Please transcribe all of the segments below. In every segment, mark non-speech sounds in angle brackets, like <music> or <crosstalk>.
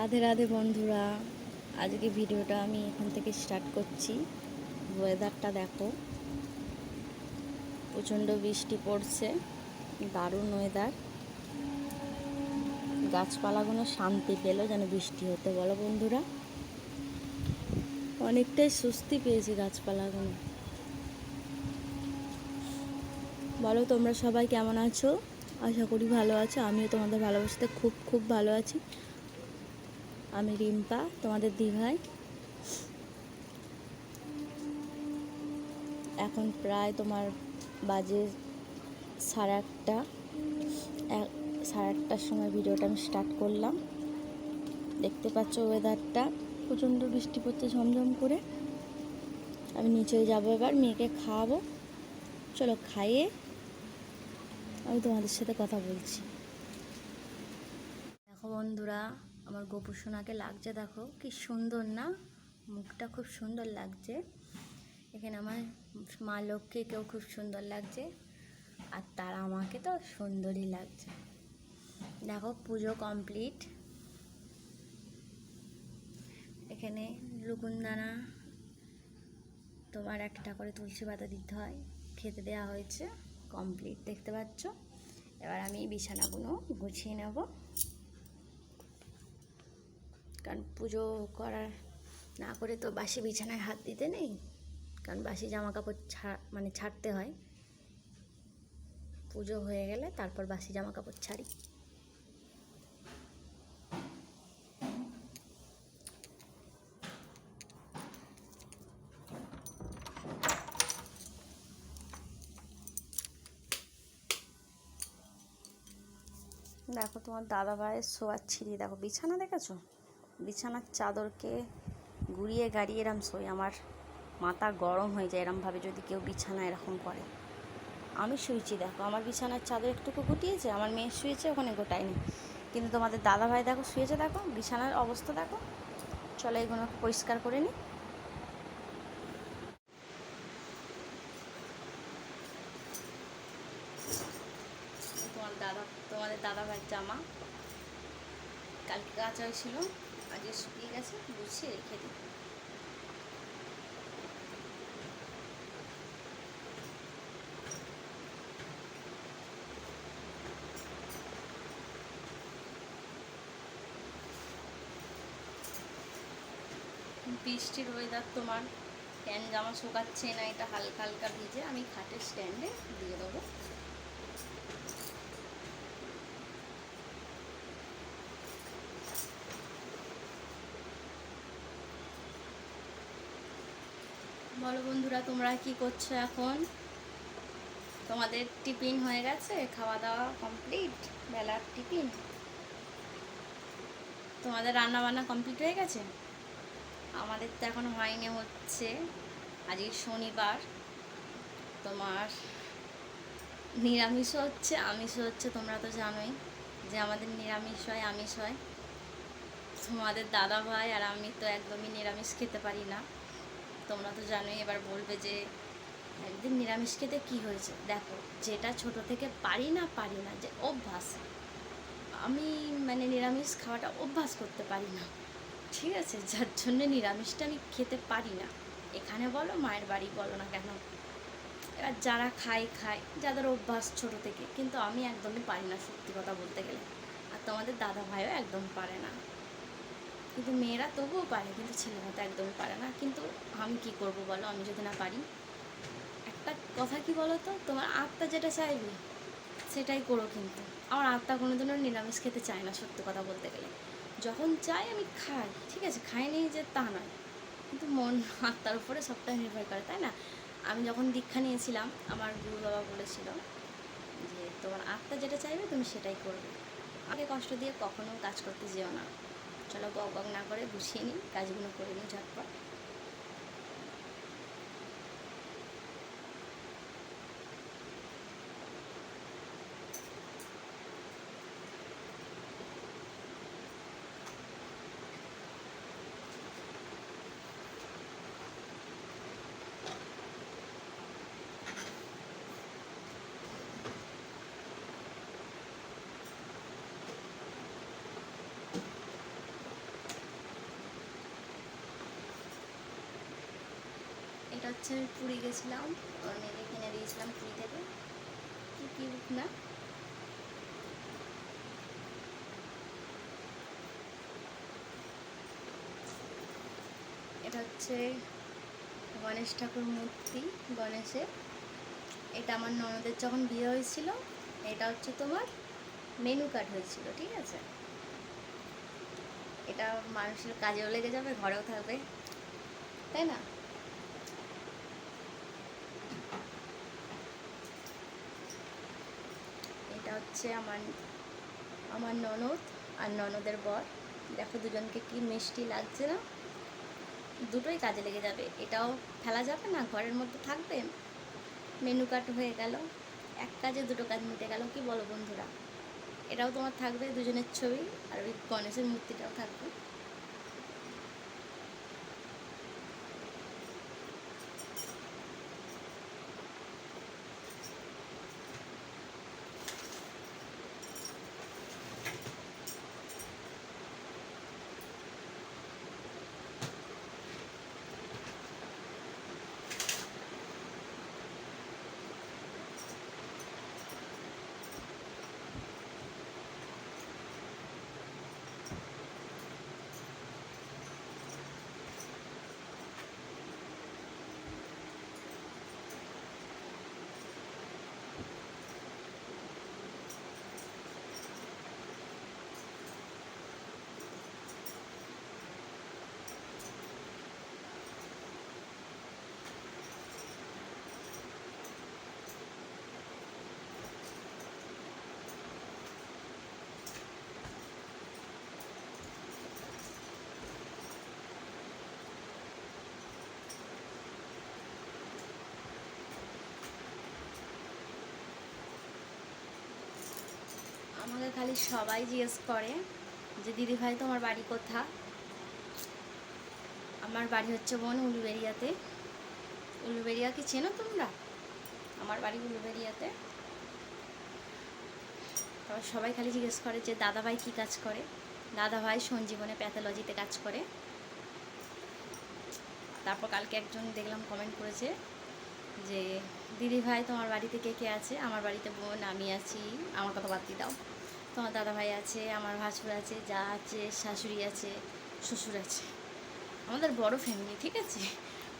রাধে রাধে বন্ধুরা, আজকে ভিডিওটা আমি এখান থেকে স্টার্ট করছি। ওয়েদারটা দেখো, প্রচণ্ড বৃষ্টি পড়ছে, দারুণ ওয়েদার গাছপালাগুলো শান্তি পেল যেন বৃষ্টি হতে, বলো বন্ধুরা। অনেকটাই স্বস্তি পেয়েছি গাছপালাগুলো। বলো তোমরা সবাই কেমন আছো? আশা করি ভালো আছো, আমিও তোমাদের ভালোবাসাতে খুব খুব ভালো আছি। আমি রিম্পা, তোমাদের দিভাই। এখন প্রায় তোমার বাজে সাড়ে আটটা। সাড়ে আটটার সময় ভিডিওটা আমি স্টার্ট করলাম। দেখতে পাচ্ছ ওয়েদারটা প্রচণ্ড বৃষ্টি পড়ছে ঝমঝম করে। আমি নিচে যাব এবার, মেয়েকে খাওয়াবো। চলো খাইয়ে আমি তোমাদের সাথে কথা বলছি। দেখো বন্ধুরা আমার গোপু সোনাকে লাগছে, দেখো, কি সুন্দর না? মুখটা খুব সুন্দর লাগছে। এখানে আমার মা লক্ষ্মীকেও খুব সুন্দর লাগছে, আর তার আমাকে তো সুন্দরই লাগছে। দেখো, পুজো কমপ্লিট। এখানে লুকুনদানা তোমার একটা করে তুলসী পাতা দিতে হয়, খেতে দেওয়া হয়েছে, কমপ্লিট, দেখতে পাচ্ছ? এবার আমি বিছানাগুলো গুছিয়ে নেব। কারণ পুজো করার না করে তো বাসি বিছানায় হাত দিতে নেই। কারণ বাসি জামা কাপড় ছা মানে ছাড়তে হয়। পুজো হয়ে গেলে তারপর বাসি জামা কাপড় ছাড়ি। দেখো তোমার দাদা ভাইয়ের শোয়ার ছিঁড়ি, দেখো বিছানা দেখেছ? বিছানার চাদরকে গুড়িয়ে গাড়িয়ে এরম শোয়, আমার মাথা গরম হয়ে যায় এরমভাবে যদি কেউ বিছানা এরকম করে। আমি শুয়েছি, দেখো, আমার বিছানার চাদর একটুকু গুটিয়েছে, আমার মেয়ে শুয়েছে, ওখানে গোটায়নি। কিন্তু তোমাদের দাদা ভাই দেখো, শুয়েছে দেখো, বিছানার অবস্থা দেখো। চলো এগুলো পরিষ্কার করে নিই। তোমার দাদা, তোমাদের দাদা ভাইয়ের জামা কালকে কাঁচা হয়েছিল। আজকে শুকিয়ে গেছে গুছিয়ে রেখে দিই বৃষ্টির ওয়েদার তোমার প্যান্ট জামা শুকাচ্ছে না, এটা হালকা হালকা ভিজে আমি খাটের স্ট্যান্ডে দিয়ে দেবো। বলো বন্ধুরা, তোমরা কি করছ এখন? তোমাদের টিফিন হয়ে গেছে খাওয়া দাওয়া কমপ্লিট বেলার টিফিন। তোমাদের রান্না বান্না কমপ্লিট হয়ে গেছে? আমাদের তো এখন হয়নি হচ্ছে। আজকে শনিবার, তোমার নিরামিষও হচ্ছে আমিষও হচ্ছে, তোমরা তো জানোই যে আমাদের নিরামিষ হয়, আমিষ হয়। তোমাদের দাদা ভাই আর আমি তো একদমই নিরামিষ খেতে পারি না। তোমরা তো জানোই, এবার বলবে যে একদিন নিরামিষ খেতে কী হয়েছে? দেখো, যেটা ছোট থেকে পারি না পারি না, যে অভ্যাস। আমি মানে নিরামিষ খাওয়াটা অভ্যাস করতে পারি না। ঠিক আছে? যার জন্য নিরামিষটা আমি খেতে পারি না। এখানে বলো, মায়ের বাড়ি বলো না কেন? এবার যারা খায় খায়, যাদের অভ্যাস ছোট থেকে, কিন্তু আমি একদমই পারি না সত্যি কথা বলতে গেলে। আর তোমাদের দাদা ভাইও একদম পারে না। কিন্তু মেয়েরা তবুও পারে, কিন্তু ছেলেরা তো একদমই পারে না। কিন্তু আমি কি করব বলো? আমি যদি না পারি? একটা কথা কি বলো তো তোমার আত্মা যেটা চাইবে, সেটাই করো কিন্তু। আমার আত্মা কোনোদিনও নিরামিষ খেতে চায় না, সত্যি কথা বলতে গেলে। যখন চাই আমি খাই, ঠিক আছে? খাই নেই যে তা নয়। কিন্তু মন <laughs> আত্মার উপরে সবটাই নির্ভর করে, তাই না? আমি যখন দীক্ষা নিয়েছিলাম, আমার গুরু বাবা বলেছিল যে, তোমার আত্মা যেটা চাইবে, তুমি সেটাই করবে। আগে কষ্ট দিয়ে কখনো কাজ করতে যেও না। চলো বক বক না করে গুছিয়ে নিই কাজগুলো করে নিই ঝটপট। হচ্ছে আমি পুরী গেছিলাম। আমার মেয়েকে কিনে দিয়েছিলাম পুরী থেকে। কি কিউট না? এটা হচ্ছে গণেশ ঠাকুর মূর্তি, গণেশের। এটা আমার ননদের যখন বিয়ে হয়েছিল, এটা হচ্ছে তোমার মেনু কার্ড হয়েছিল, ঠিক আছে? এটা মানুষের কাজেও লেগে যাবে, ঘরেও থাকবে, তাই না? এটা হচ্ছে আমার আমার ননদ আর ননদের বর। দেখো দুজনকে কি মিষ্টি লাগছে না? দুটোই কাজে লেগে যাবে। এটাও ফেলা যাবে না? ঘরের মধ্যে থাকবে? মেনু কার্ড হয়ে গেল। এক কাজে দুটো কাজ মিটে গেল। কি বলো বন্ধুরা? এটাও তোমার থাকবে দুজনের ছবি আর ওই গণেশের মূর্তিটাও থাকবে। আমাকে খালি সবাই জিজ্ঞেস করে যে, দিদি ভাই, তোমার বাড়ি কোথা আমার বাড়ি হচ্ছে বোন উলুবেরিয়াতে। উলুবেরিয়া কি চেনো তোমরা? আমার বাড়ি উলুবেরিয়াতে। তারপর সবাই খালি জিজ্ঞেস করে যে, দাদা ভাই কী কাজ করে? দাদা ভাই সঞ্জীবনে প্যাথোলজিতে কাজ করে। তারপর কালকে একজন দেখলাম কমেন্ট করেছে যে, দিদি ভাই, তোমার বাড়িতে কে কে আছে? আমার বাড়িতে বোন, আমি আছি। আমার কথা বাদ দিয়ে দাও। তোমার দাদা ভাই আছে, আমার ভাসুর আছে, যা আছে, শাশুড়ি আছে, শ্বশুর আছে। আমাদের বড় ফ্যামিলি ঠিক আছে?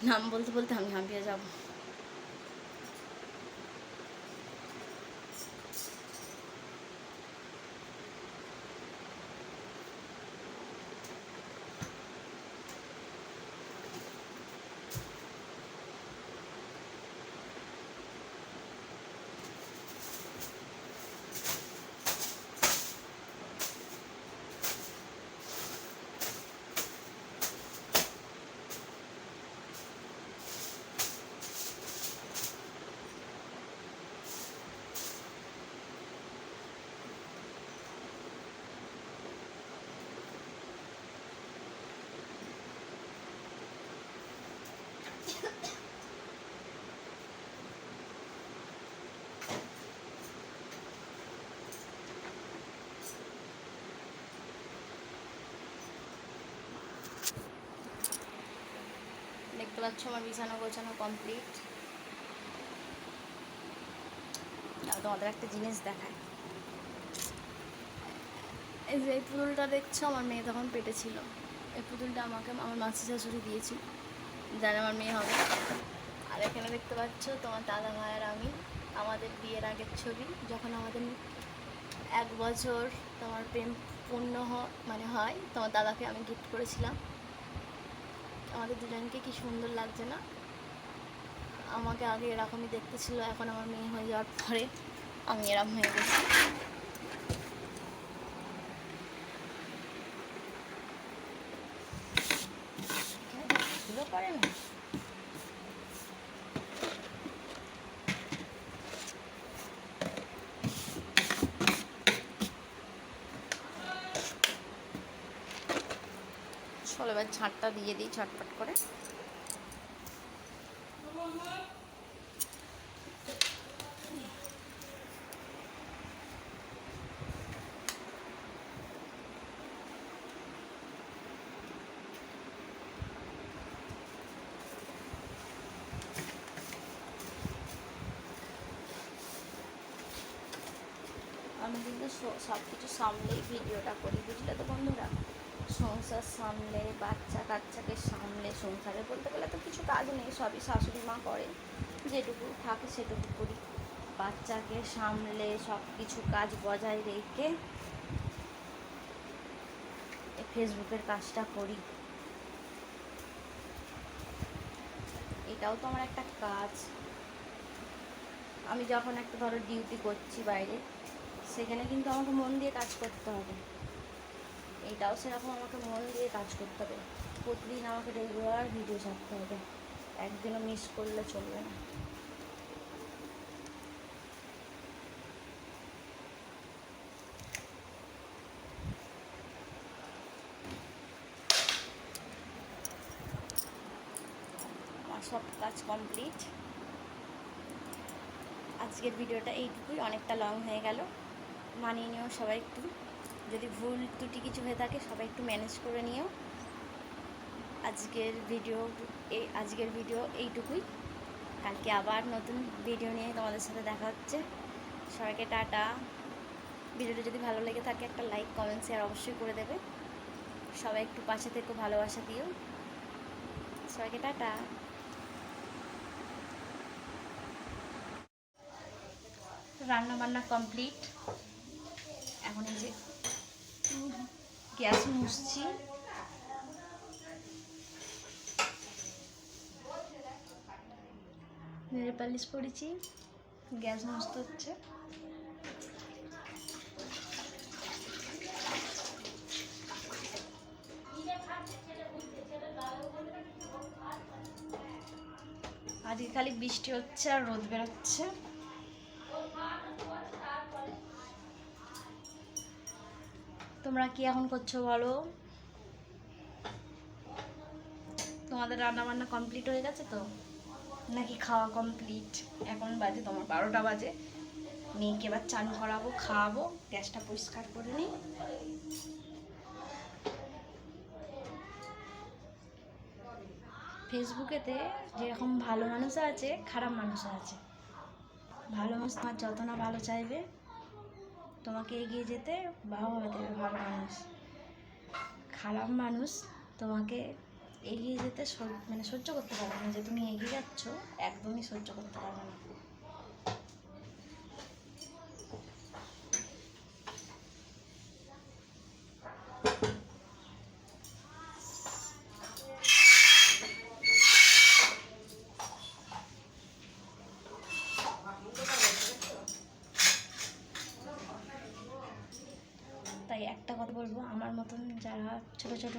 নাম বলতে বলতে আমি হাঁপিয়ে যাব। দেখতে পাচ্ছ আমার বিছানা গোছানো কমপ্লিট তোমাদের একটা জিনিস দেখায় এই যে এই পুতুলটা দেখছ, আমার মেয়ে তখন পেটে ছিল। এই পুতুলটা আমাকে, আমার মাসি শাশুড়ি দিয়েছিল। যারা আমার মেয়ে হবে। আর এখানে দেখতে পাচ্ছ, তোমার দাদা ভাই আমি, আমাদের বিয়ের আগের ছবি, যখন আমাদের এক বছর তোমার প্রেম পূর্ণ মানে হয়, তোমার দাদাকে আমি গিফট করেছিলাম। আমাদের দুজনকে কি সুন্দর লাগছে না? আমাকে আগে এরকমই দেখতে ছিল, এখন আমার মেয়ে হয়ে যাওয়ার পরে আমি এরকম হয়ে গেছি। করে না? ছাঁটটা দিয়ে দিই ছটফট করে। আমি কিন্তু সব কিছু সামলেই ভিডিওটা করি, বুঝলে তো বন্ধুরা? সংসার সামলে, বাচ্চা কাচ্চাকে সামলে সংসারে বলতে গেলে তো কিছু কাজ নেই, সবই শাশুড়ি মা করে। যেটুকু থাকে সেটুকু করি। বাচ্চাকে সামলে সব কিছু কাজ বজায় রেখে ফেসবুকের কাজটা করি। এটাও তো আমার একটা কাজ। আমি যখন একটা ধরো ডিউটি করছি বাইরে, সেখানে কিন্তু আমাকে মন দিয়ে কাজ করতে হবে। এটাও সেরকম আমাকে মন দিয়ে কাজ করতে হবে। প্রতিদিন আমাকে রেগুলার ভিডিও ছাড়তে হবে। একদিনও মিস করলে চলবে না। সব কাজ কমপ্লিট আজকের ভিডিওটা এইটুকুই, অনেকটা লং হয়ে গেল। মানিয়ে নিও সবাই একটু। যদি ভুল ত্রুটি কিছু হয়ে থাকে, সবাই একটু ম্যানেজ করে নিও। আজকের ভিডিও এই আজকের ভিডিও এইটুকুই। কালকে আবার নতুন ভিডিও নিয়ে তোমাদের সাথে দেখা হচ্ছে। সবাইকে টাটা। ভিডিওটা যদি ভালো লেগে থাকে, একটা লাইক কমেন্ট শেয়ার অবশ্যই করে দেবে। সবাই একটু পাশে থেকে, ভালোবাসা দিও। সবাইকে টাটা। রান্না বান্না কমপ্লিট এখন এই যে গ্যাস মুছছি নেড়ে পালিশ পড়েছি গ্যাস মুছতে হচ্ছে আজকে খালি বৃষ্টি হচ্ছে আর রোদ বেরোচ্ছে তোমরা কি এখন করছ বলো? তোমাদের রান্না বান্না কমপ্লিট হয়ে গেছে তো? নাকি খাওয়া কমপ্লিট এখন বাজে তোমার বারোটা বাজে। মেয়েকে এবার চান করাবো, খাওয়াবো, গ্যাসটা পরিষ্কার করে নিই। ফেসবুকেতে যেরকম ভালো মানুষ আছে, খারাপ মানুষ আছে। ভালো মানুষ তোমার যত না ভালো চাইবে তোমাকে এগিয়ে যেতে বাবা দেবে ভালো মানুষ। খারাপ মানুষ তোমাকে এগিয়ে যেতে মানে সহ্য করতে পারবে না যে তুমি এগিয়ে যাচ্ছ একদমই সহ্য করতে পারবে না তাই একটা কথা বলব আমার মতন যারা ছোট ছোট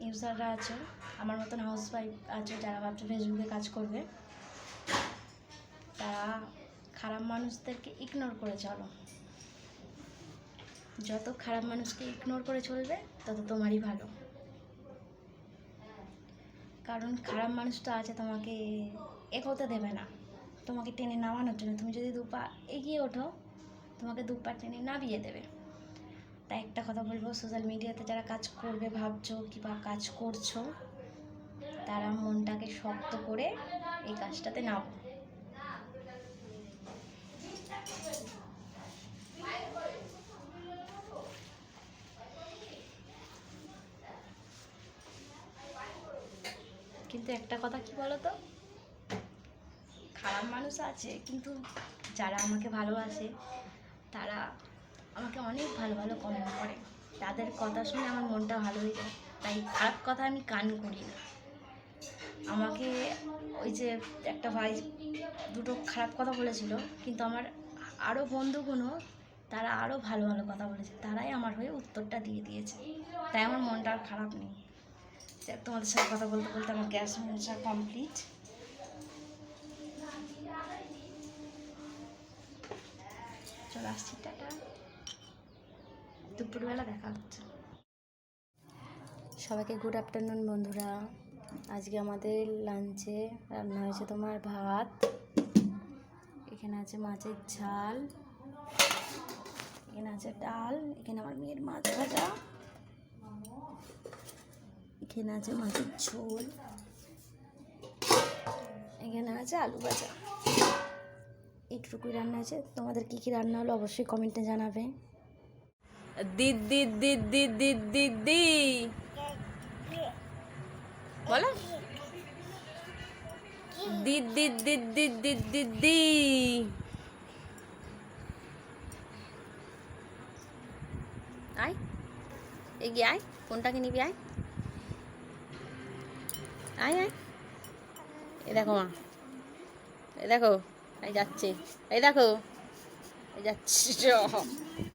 ইউজাররা আছে, আমার মতন হাউস ওয়াইফ আছে যারা ভাবছে ফেসবুকে কাজ করবে, তারা খারাপ মানুষদেরকে ইগনোর করে চলো। যত খারাপ মানুষকে ইগনোর করে চলবে, তত তোমারই ভালো। কারণ খারাপ মানুষটা আছে, তোমাকে এগোতে দেবে না। তোমাকে টেনে নামানোর জন্য। তুমি যদি দু পা এগিয়ে ওঠো, তোমাকে দু পা টেনে নামিয়ে দেবে। তাই একটা কথা বলব সোশ্যাল মিডিয়াতে যারা কাজ করবে ভাবছ কিংবা কাজ করছ, তারা মনটাকে শক্ত করে এই কাজটাতে নাও কিন্তু একটা কথা কি বলো তো খারাপ মানুষ আছে, কিন্তু যারা আমাকে ভালোবাসে, তারা আমাকে অনেক ভালো ভালো কমেন্ট করে। তাদের কথা শুনে আমার মনটা ভালো হয়ে যায়। তাই খারাপ কথা আমি কান করি না। আমাকে ওই যে একটা ভাই দুটো খারাপ কথা বলেছিল, কিন্তু আমার আরও বন্ধুগুলো তারা আরও ভালো ভালো কথা বলেছে। তারাই আমার হয়ে উত্তরটা দিয়ে দিয়েছে। তাই আমার মনটা আর খারাপ নেই। তোমাদের সাথে কথা বলতে বলতে আমার গ্যাস মোছা কমপ্লিট চলে আসছি, টাটা। দুপুরবেলা দেখা হচ্ছে। সবাইকে গুড আফটারনুন বন্ধুরা। আজকে আমাদের লাঞ্চে রান্না হয়েছে তোমার ভাত। এখানে আছে মাছের ঝাল। এখানে আছে ডাল। এখানে আমার মেয়ের মাছ ভাজা। এখানে আছে মাছের ঝোল। এখানে আছে আলু ভাজা। এইটুকুই রান্না আছে তোমাদের কী কী রান্না হলো অবশ্যই কমেন্টে জানাবে। দি দি দি দি দি দি দি বলো আয় আয় নিবি আয় আয় আয় এই দেখো মা এই দেখো এই যাচ্ছে এই দেখো এই যাচ্ছে